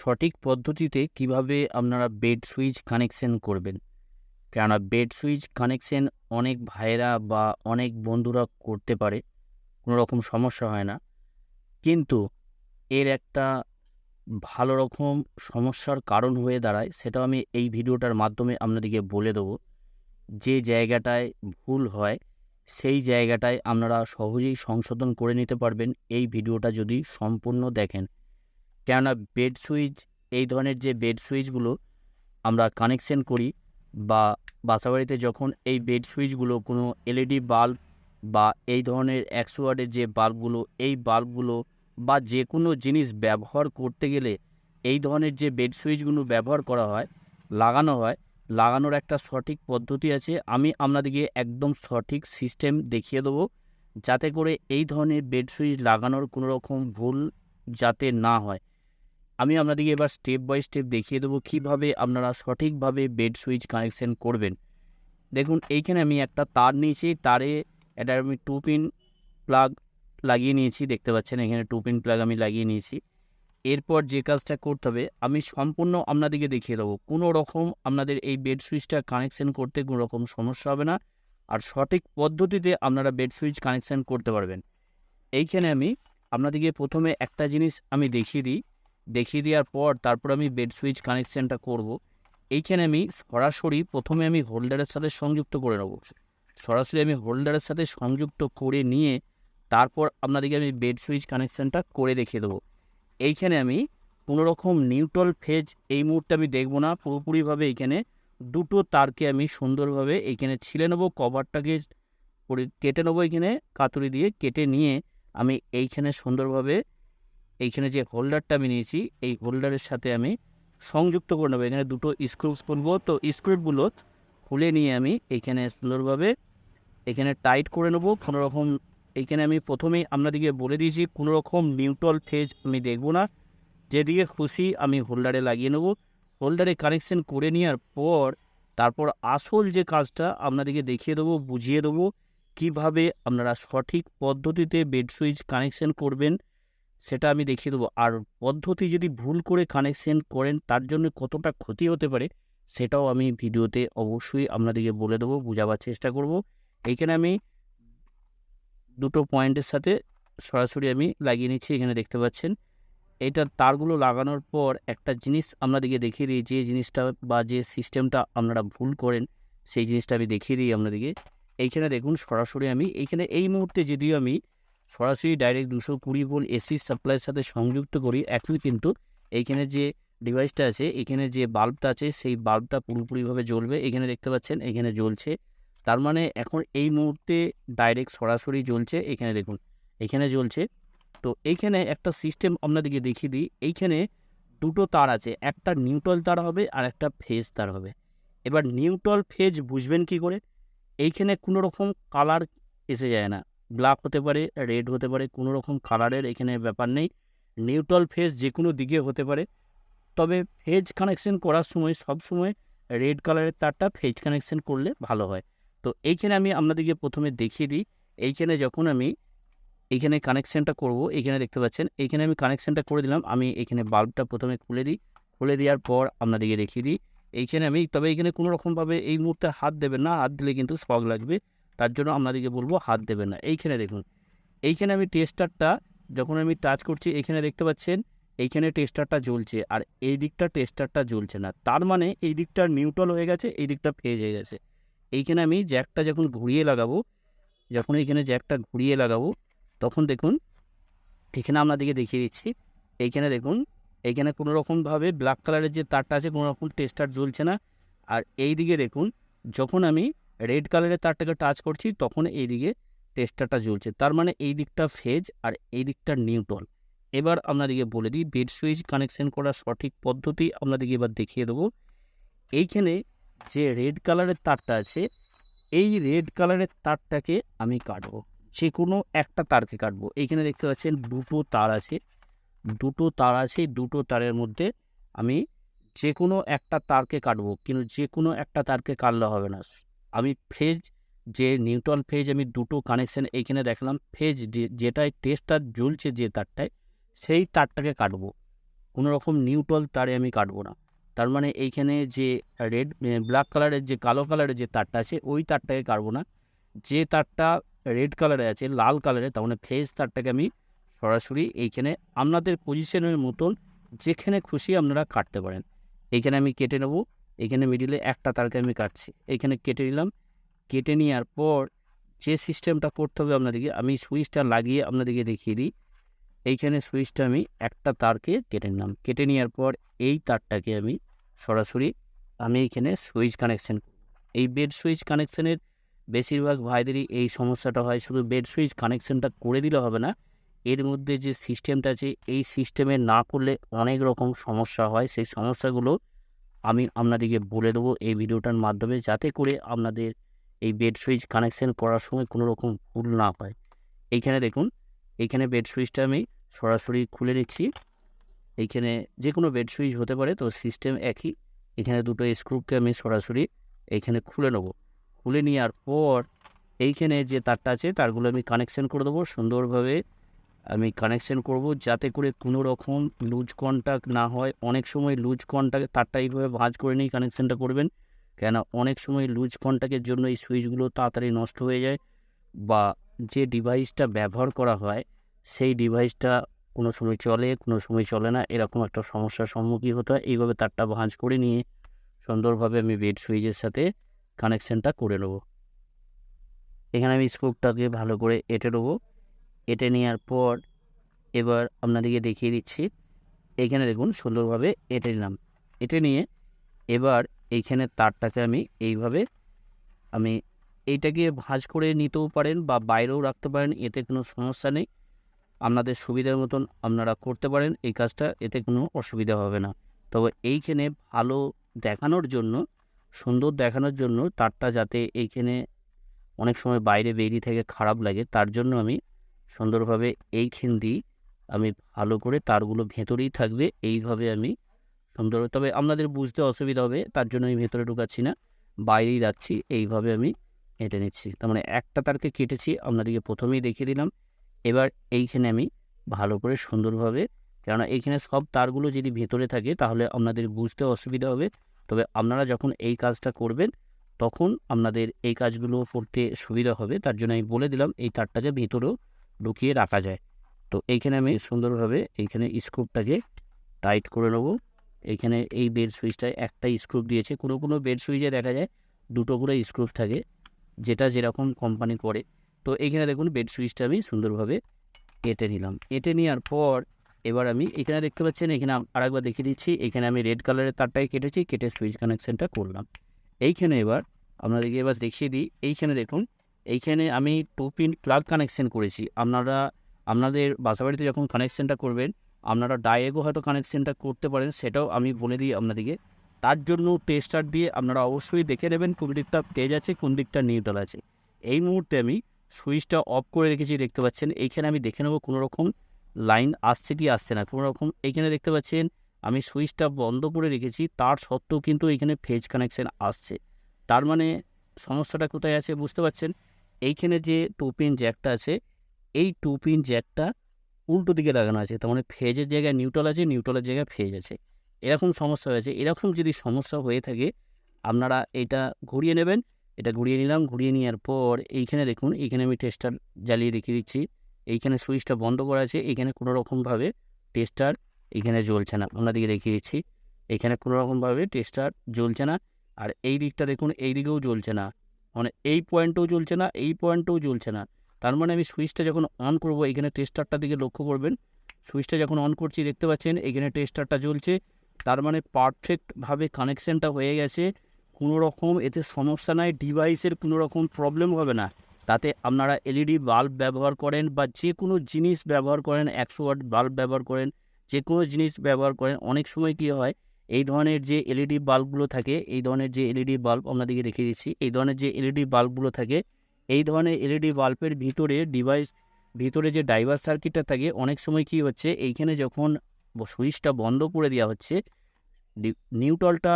সঠিক পদ্ধতিতে কীভাবে আপনারা বেড সুইচ কানেকশন করবেন? কেননা বেড সুইচ কানেকশন অনেক ভাইরা বা অনেক বন্ধুরা করতে পারে, কোনো রকম সমস্যা হয় না। কিন্তু এর একটা ভালো রকম সমস্যার কারণ হয়ে দাঁড়ায়, সেটাও আমি এই ভিডিওটার মাধ্যমে আপনাদেরকে বলে দেবো। যে জায়গাটায় ভুল হয়, সেই জায়গাটায় আপনারা সহজেই সংশোধন করে নিতে পারবেন। এই ভিডিওটা যদি সম্পূর্ণ দেখেন কেননা বেড সুইচ এই ধরনের যে বেড সুইচগুলো আমরা কানেকশন করি বা বাসাবাড়িতে যখন এই বেড সুইচগুলো কোনো এলইডি বাল্ব বা এই ধরনের একশো ওয়াটের যে বাল্বগুলো এই বাল্বগুলো বা যে কোনো জিনিস ব্যবহার করতে গেলে এই ধরনের যে বেড সুইচগুলো ব্যবহার করা হয়, লাগানো হয়, লাগানোর একটা সঠিক পদ্ধতি আছে। আমি আপনাদেরকে একদম সঠিক সিস্টেম দেখিয়ে দেবো যাতে করে এই ধরনের বেড সুইচ লাগানোর কোনো রকম ভুল যাতে না হয়। আমি আপনাদেরকে এবার স্টেপ বাই স্টেপ দেখিয়ে দেবো কীভাবে আপনারা সঠিকভাবে বেড সুইচ কানেকশন করবেন। দেখুন, এইখানে আমি একটা তার নিয়েছি, তারে এটা আমি টু পিন প্লাগ লাগিয়ে নিয়েছি, দেখতে পাচ্ছেন এখানে টু পিন প্লাগ আমি লাগিয়ে নিয়েছি। এরপর যে কাজটা করতে হবে, আমি সম্পূর্ণ আপনাদেরকে দেখিয়ে দেবো। কোনো রকম আপনাদের এই বেড সুইচটা কানেকশন করতে কোনো রকম সমস্যা হবে না আর সঠিক পদ্ধতিতে আপনারা বেড সুইচ কানেকশন করতে পারবেন। এইখানে আমি আপনাদেরকে প্রথমে একটা জিনিস আমি দেখিয়ে দিই। দেখিয়ে দেওয়ার পর তারপর আমি বেড সুইচ কানেকশানটা করব। এইখানে আমি সরাসরি প্রথমে আমি হোল্ডারের সাথে সংযুক্ত করে নেব। সরাসরি আমি হোল্ডারের সাথে সংযুক্ত করে নিয়ে তারপর আপনাদেরকে আমি বেড সুইচ কানেকশানটা করে দেখিয়ে দেবো। এইখানে আমি কোনো রকম নিউট্রাল ফেজ এই মুহূর্তে আমি দেখব না। পুরোপুরিভাবে এইখানে দুটো তারকে আমি সুন্দরভাবে এইখানে ছিলে নেব কভারটাকে কেটে নেব এইখানে, কাতুরি দিয়ে কেটে নিয়ে আমি এইখানে সুন্দরভাবে এইখানে যে হোল্ডারটা আমি নিয়েছি, এই হোল্ডারের সাথে আমি সংযুক্ত করে নেব। এখানে দুটো স্ক্রুজ করব তো স্ক্রুপগুলো খুলে নিয়ে আমি এইখানে সুন্দরভাবে এখানে টাইট করে নেব। কোনো রকম এইখানে আমি প্রথমেই আপনাদেরকে বলে দিয়েছি, কোনো রকম নিউট্রাল ফেজ আমি দেখব না। যেদিকে খুশি আমি হোল্ডারে লাগিয়ে নেব। হোল্ডারে কানেকশন করে নেওয়ার পর তারপর আসল যে কাজটা আপনাদেরকে দেখিয়ে দেবো, বুঝিয়ে দেবো, কীভাবে আপনারা সঠিক পদ্ধতিতে বেড সুইচ কানেকশন করবেন। সেটা আমি দেখিয়ে দেবো। আর পদ্ধতি যদি ভুল করে কানেকশন করেন, তার জন্য কতটা ক্ষতি হতে পারে, সেটাও আমি ভিডিওতে অবশ্যই আপনাদেরকে বলে দেবো, বোঝাবার চেষ্টা করব। এইখানে আমি দুটো পয়েন্টের সাথে সরাসরি আমি লাগিয়ে নিচ্ছি, এখানে দেখতে পাচ্ছেন। এইটার তারগুলো লাগানোর পর একটা জিনিস আপনাদেরকে দেখিয়ে দিই, যে জিনিসটা বা যে সিস্টেমটা আপনারা ভুল করেন, সেই জিনিসটা আমি দেখিয়ে দিই আপনাদেরকে। এইখানে দেখুন সরাসরি আমি, এইখানে এই মুহূর্তে যদিও আমি সরাসরি ডাইরেক্ট দুশো কুড়ি ভোল্ট এসি সাপ্লাইয়ের সাথে সংযুক্ত করি, একই কিন্তু এইখানে যে ডিভাইসটা আছে, এখানে যে বাল্বটা আছে, সেই বাল্বটা পুরোপুরিভাবে জ্বলবে। এখানে দেখতে পাচ্ছেন, এখানে জ্বলছে। তার মানে এখন এই মুহূর্তে ডাইরেক্ট সরাসরি জ্বলছে, এখানে দেখুন, এখানে জ্বলছে। তো এইখানে একটা সিস্টেম আপনাদেরকে দেখিয়ে দিই। এইখানে দুটো তার আছে, একটা নিউট্রাল তার হবে আর একটা ফেজ তার হবে। এবার নিউট্রাল ফেজ বুঝবেন কি করে? এইখানে কোনো রকম কালার এসে যায় না। ব্ল্যাক হতে পারে, রেড হতে পারে, কোনো রকম কালারের এখানে ব্যাপার নেই। নিউট্রাল ফেজ যে কোনো দিকে হতে পারে। তবে ফেজ কানেকশন করার সময়, সব সময় রেড কালারের তারটা ফেজ কানেকশন করলে ভালো হয়। তো এইখানে আমি আপনাদেরকে প্রথমে দেখিয়ে দিই। এইখানে যখন আমি এইখানে কানেকশানটা করব, এইখানে দেখতে পাচ্ছেন, এইখানে আমি কানেকশানটা করে দিলাম। আমি এখানে বাল্বটা প্রথমে খুলে দিই। খুলে দেওয়ার পর আপনাদেরকে দেখিয়ে দিই। এইখানে আমি, তবে এইখানে কোনো রকমভাবে এই মুহূর্তে হাত দেবেন না, হাত দিলে কিন্তু শক লাগবে। তার জন্য আপনাদেরকে বলব হাত দেবেন না। এইখানে দেখুন, এইখানে আমি টেস্টারটা যখন আমি টাচ করছি, এইখানে দেখতে পাচ্ছেন, এইখানে টেস্টারটা জ্বলছে আর এই দিকটা টেস্টারটা জ্বলছে না। তার মানে এই দিকটা নিউট্রাল হয়ে গেছে, এই দিকটা ফেজ হয়ে গেছে। এইখানে আমি জ্যাকটা যখন ঘুরিয়ে লাগাবো, যখন এইখানে জ্যাকটা ঘুরিয়ে লাগাবো, তখন দেখুন, এখানে আপনাদেরকে দেখিয়ে দিচ্ছি, এইখানে দেখুন, এইখানে কোনো রকমভাবে ব্ল্যাক কালারের যে তারটা আছে কোনো রকম টেস্টার জ্বলছে না। আর এই দিকে দেখুন, যখন আমি রেড কালারের তারটাকে টাচ করছি, তখন এই দিকে টেস্টারটা জ্বলছে। তার মানে এই দিকটা ফেজ আর এই দিকটা নিউট্রাল এবার আপনাদেরকে বলে দিই বেড সুইচ কানেকশন করার সঠিক পদ্ধতি আপনাদেরকে এবার দেখিয়ে দেবো। এইখানে যে রেড কালারের তারটা আছে, এই রেড কালারের তারটাকে আমি কাটবো। যে কোনো একটা তারকে কাটবো। এইখানে দেখতে পাচ্ছেন দুটো তার আছে। দুটো তার আছে, দুটো তারের মধ্যে আমি যে কোনো একটা তারকে কাটবো। কিন্তু যে কোনো একটা তারকে কাটলে হবে না। আমি ফেজ যে নিউট্রাল ফেজ আমি দুটো কানেকশান এইখানে দেখলাম ফেজ যেটায় টেস্টটা জ্বলছে যে তারটায়, সেই তারটাকে কাটবো। কোনো রকম নিউট্রাল তারে আমি কাটবো না। তার মানে এইখানে যে রেড ব্ল্যাক কালারের যে কালো কালারের যে তারটা আছে, ওই তারটাকে কাটবো না। যে তারটা রেড কালারে আছে, লাল কালারে তার মানে ফেজ তারটাকে আমি সরাসরি এইখানে আপনাদের পজিশনের মতন যেখানে খুশি আপনারা কাটতে পারেন। এইখানে আমি কেটে নেব। এখানে মিডিলে একটা তারকে আমি কাটছি। এইখানে কেটে নিলাম। কেটে নেওয়ার পর যে সিস্টেমটা করতে হবে আপনাদেরকে, আমি সুইচটা লাগিয়ে আপনাদেরকে দেখিয়ে দিই। এইখানে সুইচটা আমি একটা তারকে কেটে নিলাম। কেটে নেওয়ার পর এই তারটাকে আমি সরাসরি আমি এইখানে সুইচ কানেকশান এই বেড সুইচ কানেকশানের বেশিরভাগ ভাইদেরই এই সমস্যাটা হয়। শুধু বেড সুইচ কানেকশানটা করে দিলে হবে না, এর মধ্যে যে সিস্টেমটা আছে, এই সিস্টেমে না করলে অনেক রকম সমস্যা হয়। সেই সমস্যাগুলো আমি আপনাদেরকে বলে দেবো এই ভিডিওটার মাধ্যমে যাতে করে আপনাদের এই বেড সুইচ কানেকশান করার সময় কোনো রকম ভুল না হয়। এইখানে দেখুন, এইখানে বেড সুইচটা আমি সরাসরি খুলে নিচ্ছি। এইখানে যে কোনো বেড সুইচ হতে পারে, তো সিস্টেম একই। এখানে দুটো স্ক্রুপকে আমি সরাসরি এইখানে খুলে নেব। খুলে নেওয়ার পর এইখানে যে তারটা আছে, তারগুলো আমি কানেকশান করে দেবো সুন্দরভাবে। আমি কানেকশন করব যাতে করে কোনো রকম লুজ কন্ট্যাক্ট না হয়। অনেক সময় লুজ কন্ট্যাক্ট তারটা এইভাবে ভাঁজ করে নিয়ে কানেকশানটা করবেন। কেন অনেক সময় লুজ কন্ট্যাক্টের জন্য এই সুইচগুলো তাড়াতাড়ি নষ্ট হয়ে যায় বা যে ডিভাইসটা ব্যবহার করা হয়, সেই ডিভাইসটা কোনো সময় চলে, কোনো সময় চলে না। এরকম একটা সমস্যার সম্মুখীন হতে হয়। এইভাবে তারটা ভাঁজ করে নিয়ে সুন্দরভাবে আমি বেড সুইচের সাথে কানেকশানটা করে নেব। এখানে আমি স্কোপটাকে ভালো করে এঁটে নেব। এঁটে নেওয়ার পর এবার আপনাদেরকে দেখিয়ে দিচ্ছি। এইখানে দেখুন সুন্দরভাবে এঁটে নিলাম। এঁটে নিয়ে এবার এইখানে তারটাকে আমি এইভাবে আমি এইটাকে ভাঁজ করে নিতেও পারেন বা বাইরেও রাখতে পারেন, এতে কোনো সমস্যা নেই। আপনাদের সুবিধার মতন আপনারা করতে পারেন, এই কাজটা এতে কোনো অসুবিধা হবে না। তবে এইখানে ভালো দেখানোর জন্য, সুন্দর দেখানোর জন্য তারটা যাতে এইখানে অনেক সময় বাইরে বেরিয়ে থেকে খারাপ লাগে, তার জন্য আমি সুন্দরভাবে এইখান দিয়ে আমি ভালো করে তারগুলো ভেতরেই থাকবে, এইভাবে আমি সুন্দর, তবে আপনাদের বুঝতে অসুবিধা হবে, তার জন্য আমি ভেতরে ঢুকাচ্ছি না, বাইরেই রাখছি এইভাবে আমি হেঁটে নিচ্ছি। তার মানে একটা তারকে কেটেছি, আপনাদেরকে প্রথমেই দেখিয়ে দিলাম, এবার এইখানে আমি ভালো করে সুন্দরভাবে, কেননা এইখানে সব তারগুলো যদি ভেতরে থাকে, তাহলে আপনাদের বুঝতে অসুবিধা হবে, তবে আপনারা যখন এই কাজটা করবেন, তখন আপনাদের এই কাজগুলো করতে সুবিধা হবে, তার জন্য আমি বলে দিলাম, এই তারটাকে ভেতরেও ঢুকিয়ে রাখা যায়। তো এইখানে আমি সুন্দরভাবে এইখানে স্ক্রুপটাকে টাইট করে নেব। এইখানে এই বেড সুইচটায় একটা স্ক্রুপ দিয়েছে। কোনো কোনো বেড সুইচে দেখা যায় দুটো করে স্ক্রুপ থাকে, যেটা যেরকম কোম্পানি করে। তো এইখানে দেখুন বেড সুইচটা আমি সুন্দরভাবে এঁটে নিলাম। এঁটে নেওয়ার পর এবার আমি এখানে দেখতে পাচ্ছেন, এখানে আরেকবার দেখিয়ে দিচ্ছি। এখানে আমি রেড কালারের তারটাই কেটেছি, কেটে সুইচ কানেকশানটা করলাম। এইখানে এবার আপনাদেরকে এবার দেখিয়ে দিই। এইখানে দেখুন এইখানে আমি টু পিন প্লাগ কানেকশন করেছি। আপনারা, আপনাদের বাসাবাড়িতে যখন কানেকশানটা করবেন, আপনারা ডায়েগো হয়তো কানেকশানটা করতে পারেন, সেটাও আমি বলে দিই আপনাদেরকে। তার জন্য টেস্টার দিয়ে আপনারা অবশ্যই দেখে নেবেন কোন দিকটা তেজ আছে, কোন দিকটা নিউট্রাল আছে। এই মুহূর্তে আমি সুইচটা অফ করে রেখেছি, দেখতে পাচ্ছেন। এইখানে আমি দেখে নেব কোনো রকম লাইন আসছে কি আসছে না। কোনো রকম এইখানে দেখতে পাচ্ছেন, আমি সুইচটা বন্ধ করে রেখেছি। তার সত্ত্বেও কিন্তু এখানে ফেজ কানেকশান আসছে। তার মানে সমস্যাটা কোথায় আছে বুঝতে পারছেন? এইখানে যে টু পিন জ্যাকটা আছে, এই টু পিন জ্যাকটা উল্টো দিকে লাগানো আছে, তার মানে ফেজের জায়গায় নিউট্রাল আছে নিউট্রালের জায়গায় ফেজ আছে। এরকম সমস্যা হয়েছে। এরকম যদি সমস্যা হয়ে থাকে, আপনারা এটা ঘুরিয়ে নেবেন। এটা ঘুরিয়ে নিলাম। ঘুরিয়ে নেওয়ার পর এইখানে দেখুন, এইখানে আমি টেস্টার জ্বালিয়ে দেখিয়ে দিচ্ছি। এইখানে সুইচটা বন্ধ করা আছে। এইখানে কোনো রকমভাবে টেস্টার এইখানে জ্বলছে না। আপনাদেরকে দেখিয়ে দিচ্ছি। এখানে কোনো রকমভাবে টেস্টার জ্বলছে না। আর এই দিকটা দেখুন, এই দিকেও জ্বলছে না। মানে এই পয়েন্টও জ্বলছে না, এই পয়েন্টও জ্বলছে না। তার মানে আমি সুইচটা যখন অন করব, এখানে টেস্টারটার দিকে লক্ষ্য করবেন। সুইচটা যখন অন করছি, দেখতে পাচ্ছেন, এখানে টেস্টারটা জ্বলছে। তার মানে পারফেক্টভাবে কানেকশানটা হয়ে গেছে। কোনো রকম এতে সমস্যা নাই ডিভাইসের কোনো রকম প্রবলেম হবে না। তাতে আপনারা এলইডি বাল্ব ব্যবহার করেন বা যে কোনো জিনিস ব্যবহার করেন, একশো ওয়াট বাল্ব ব্যবহার করেন যে কোনো জিনিস ব্যবহার করেন, অনেক সময় কী হয় এই ধরনের যে এলইডি বাল্বগুলো থাকে, এই ধরনের যে এলইডি বাল্ব আপনাদেরকে দেখিয়ে দিচ্ছি, এই ধরনের যে এলইডি বাল্বগুলো থাকে, এই ধরনের এলইডি বাল্বের ভিতরে ডিভাইস ভিতরে যে ডাইভার সার্কিটটা থাকে, অনেক সময় কি হচ্ছে, এইখানে যখন সুইচটা বন্ধ করে দেওয়া হচ্ছে নিউট্রালটা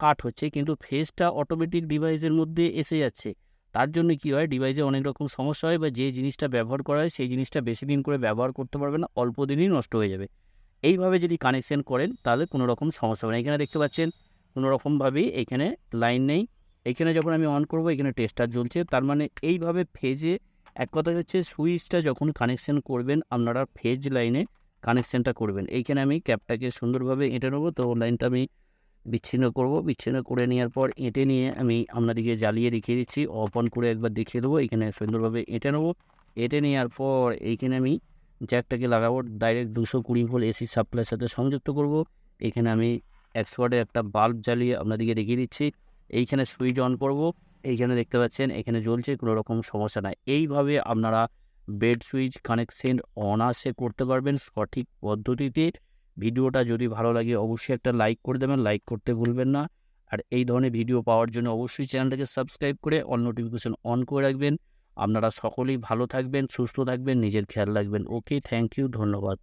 কাট হচ্ছে, কিন্তু ফেসটা অটোমেটিক ডিভাইসের মধ্যে এসে যাচ্ছে। তার জন্য কি হয় ডিভাইসে অনেক রকম সমস্যা হয় বা যে জিনিসটা ব্যবহার করা হয়, সেই জিনিসটা বেশি দিন করে ব্যবহার করতে পারবে না, অল্প দিনই নষ্ট হয়ে যাবে। এইভাবে যদি কানেকশন করেন, তাহলে কোনো রকম সমস্যা হবে না। এখানে দেখতে পাচ্ছেন, কোনো রকমভাবেই এখানে লাইন নেই। এখানে যখন আমি অন করব, এখানে টেস্টার জ্বলছে। তার মানে এইভাবে ফেজে এক কথা হচ্ছে সুইচটা যখন কানেকশন করবেন, আপনারা ফেজ লাইনে কানেকশানটা করবেন। এইখানে আমি ক্যাপটাকে সুন্দরভাবে এঁটে নেব। তো লাইনটা আমি বিচ্ছিন্ন করব। বিচ্ছিন্ন করে নেওয়ার পর এঁটে নিয়ে আমি আপনাদেরকে জ্বালিয়ে দেখিয়ে দিচ্ছি। অফ অন করে একবার দেখিয়ে দেবো। এখানে সুন্দরভাবে এঁটে নেব। এঁটে নেওয়ার পর এইখানে আমি জ্যাকটাকে লাগাবো ডাইরেক্ট দুশো কুড়ি ভোল্ট এসি সাপ্লাইয়ের সাথে সংযুক্ত করব। এখানে আমি একশো ওয়াটের একটা বাল্ব জ্বালিয়ে আপনাদেরকে দেখিয়ে দিচ্ছি। এইখানে সুইচ অন করব। এইখানে দেখতে পাচ্ছেন, এখানে জ্বলছে, কোনো রকম সমস্যা নাই। এইভাবে আপনারা বেড সুইচ কানেকশন অনায়াসে করতে পারবেন সঠিক পদ্ধতিতে। ভিডিওটা যদি ভালো লাগে, অবশ্যই একটা লাইক করে দেবেন লাইক করতে ভুলবেন না। আর এই ধরনের ভিডিও পাওয়ার জন্য অবশ্যই চ্যানেলটাকে সাবস্ক্রাইব করে অল নোটিফিকেশন অন করে রাখবেন। আপনারা সকলেই ভালো থাকবেন সুস্থ থাকবেন নিজের খেয়াল রাখবেন। ওকে থ্যাংক ইউ ধন্যবাদ।